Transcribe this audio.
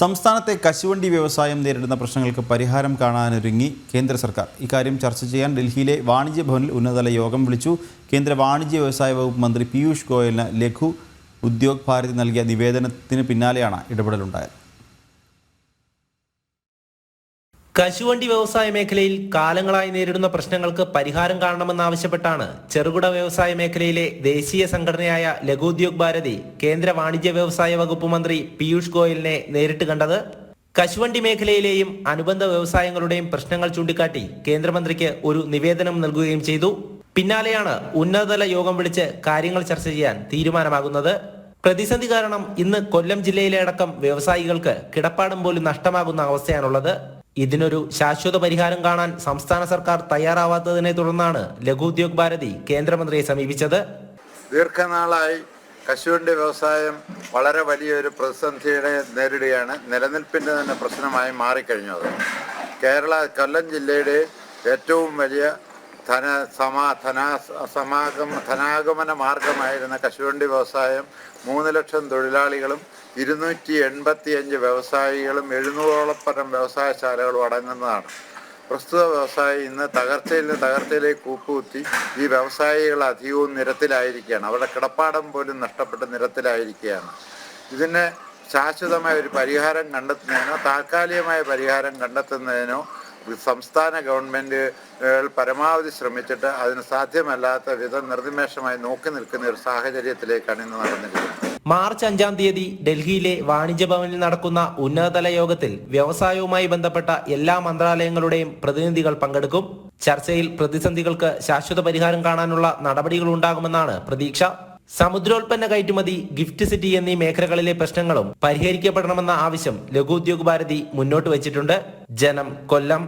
സംസ്ഥാനത്തെ കശുവണ്ടി വ്യവസായം നേരിടുന്ന പ്രശ്നങ്ങൾക്ക് പരിഹാരം കാണാനൊരുങ്ങി കേന്ദ്ര സർക്കാർ. ഇക്കാര്യം ചർച്ച ചെയ്യാൻ ഡൽഹിയിലെ വാണിജ്യ ഭവനിൽ ഉന്നതതല യോഗം വിളിച്ചു. കേന്ദ്ര വാണിജ്യ വ്യവസായ വകുപ്പ് മന്ത്രി പീയൂഷ് ഗോയലിന് ലഘു ഉദ്യോഗ് ഭാരതി നൽകിയ നിവേദനത്തിന് പിന്നാലെയാണ് ഇടപെടലുണ്ടായത്. കശുവണ്ടി വ്യവസായ മേഖലയിൽ കാലങ്ങളായി നേരിടുന്ന പ്രശ്നങ്ങൾക്ക് പരിഹാരം കാണണമെന്നാവശ്യപ്പെട്ടാണ് ചെറുകിട വ്യവസായ മേഖലയിലെ ദേശീയ സംഘടനയായ ലഘുദ്യോഗ് ഭാരതി കേന്ദ്ര വാണിജ്യ വ്യവസായ വകുപ്പ് മന്ത്രി പീയൂഷ് ഗോയലിനെ നേരിട്ട് കണ്ടത്. കശുവണ്ടി മേഖലയിലെയും അനുബന്ധ വ്യവസായങ്ങളുടെയും പ്രശ്നങ്ങൾ ചൂണ്ടിക്കാട്ടി കേന്ദ്രമന്ത്രിക്ക് ഒരു നിവേദനം നൽകുകയും ചെയ്തു. പിന്നാലെയാണ് ഉന്നതതല യോഗം വിളിച്ച് കാര്യങ്ങൾ ചർച്ച ചെയ്യാൻ തീരുമാനമാകുന്നത്. പ്രതിസന്ധി കാരണം ഇന്ന് കൊല്ലം ജില്ലയിലെ അടക്കം വ്യവസായികൾക്ക് കിടപ്പാടം പോലും നഷ്ടമാകുന്ന അവസ്ഥയാണുള്ളത്. ഇതിനൊരു ശാശ്വത പരിഹാരം കാണാൻ സംസ്ഥാന സർക്കാർ തയ്യാറാവാത്തതിനെ തുടർന്നാണ് ലഘു ഉദ്യോഗ് ഭാരതി കേന്ദ്രമന്ത്രിയെ സമീപിച്ചത്. ദീർഘനാളായി കശുവണ്ടി വ്യവസായം വളരെ വലിയൊരു പ്രതിസന്ധിയുടെ നേരിടുകയാണ്. നിലനിൽപ്പിന്റെ തന്നെ പ്രശ്നമായി മാറിക്കഴിഞ്ഞത് കേരള കൊല്ലം ജില്ലയുടെ ഏറ്റവും വലിയ ധന സമാ ധനാ സമാഗമ ധനാഗമന മാർഗമായിരുന്ന കശുവണ്ടി വ്യവസായം മൂന്ന് ലക്ഷം തൊഴിലാളികളും ഇരുന്നൂറ്റി എൺപത്തിയഞ്ച് വ്യവസായികളും എഴുന്നൂറോളം പരം വ്യവസായശാലകളും അടങ്ങുന്നതാണ്. പ്രസ്തുത വ്യവസായി ഇന്ന് തകർച്ചയിൽ നിന്ന് തകർച്ചയിലേക്ക് കൂപ്പുകുത്തി ഈ വ്യവസായികൾ അധികവും നിരത്തിലായിരിക്കുകയാണ്. അവരുടെ കിടപ്പാടം പോലും നഷ്ടപ്പെട്ട് നിരത്തിലായിരിക്കുകയാണ്. ഇതിന് ശാശ്വതമായ ഒരു പരിഹാരം കണ്ടെത്തുന്നതിനോ താൽക്കാലികമായ പരിഹാരം കണ്ടെത്തുന്നതിനോ സംസ്ഥാന ഗവൺമെന്റുകൾ പരമാവധി ശ്രമിച്ചിട്ട് അതിന് സാധ്യമല്ലാത്ത വിധം നിർനിമേഷമായി നോക്കി നിൽക്കുന്ന ഒരു സാഹചര്യത്തിലേക്കാണ് ഇന്ന് നടന്നിരിക്കുന്നത്. മാർച്ച് അഞ്ചാം തീയതി ഡൽഹിയിലെ വാണിജ്യ ഭവനിൽ നടക്കുന്ന ഉന്നതതല യോഗത്തിൽ വ്യവസായവുമായി ബന്ധപ്പെട്ട എല്ലാ മന്ത്രാലയങ്ങളുടെയും പ്രതിനിധികൾ പങ്കെടുക്കും. ചർച്ചയിൽ പ്രതിസന്ധികൾക്ക് ശാശ്വത പരിഹാരം കാണാനുള്ള നടപടികൾ ഉണ്ടാകുമെന്നാണ് പ്രതീക്ഷ. സമുദ്രോൽപ്പന്ന കയറ്റുമതി ഗിഫ്റ്റ് സിറ്റി എന്നീ മേഖലകളിലെ പ്രശ്നങ്ങളും പരിഹരിക്കപ്പെടണമെന്ന ആവശ്യം ലഘു ഉദ്യോഗ് ഭാരതി മുന്നോട്ട് വച്ചിട്ടുണ്ട്. ജനം കൊല്ലം.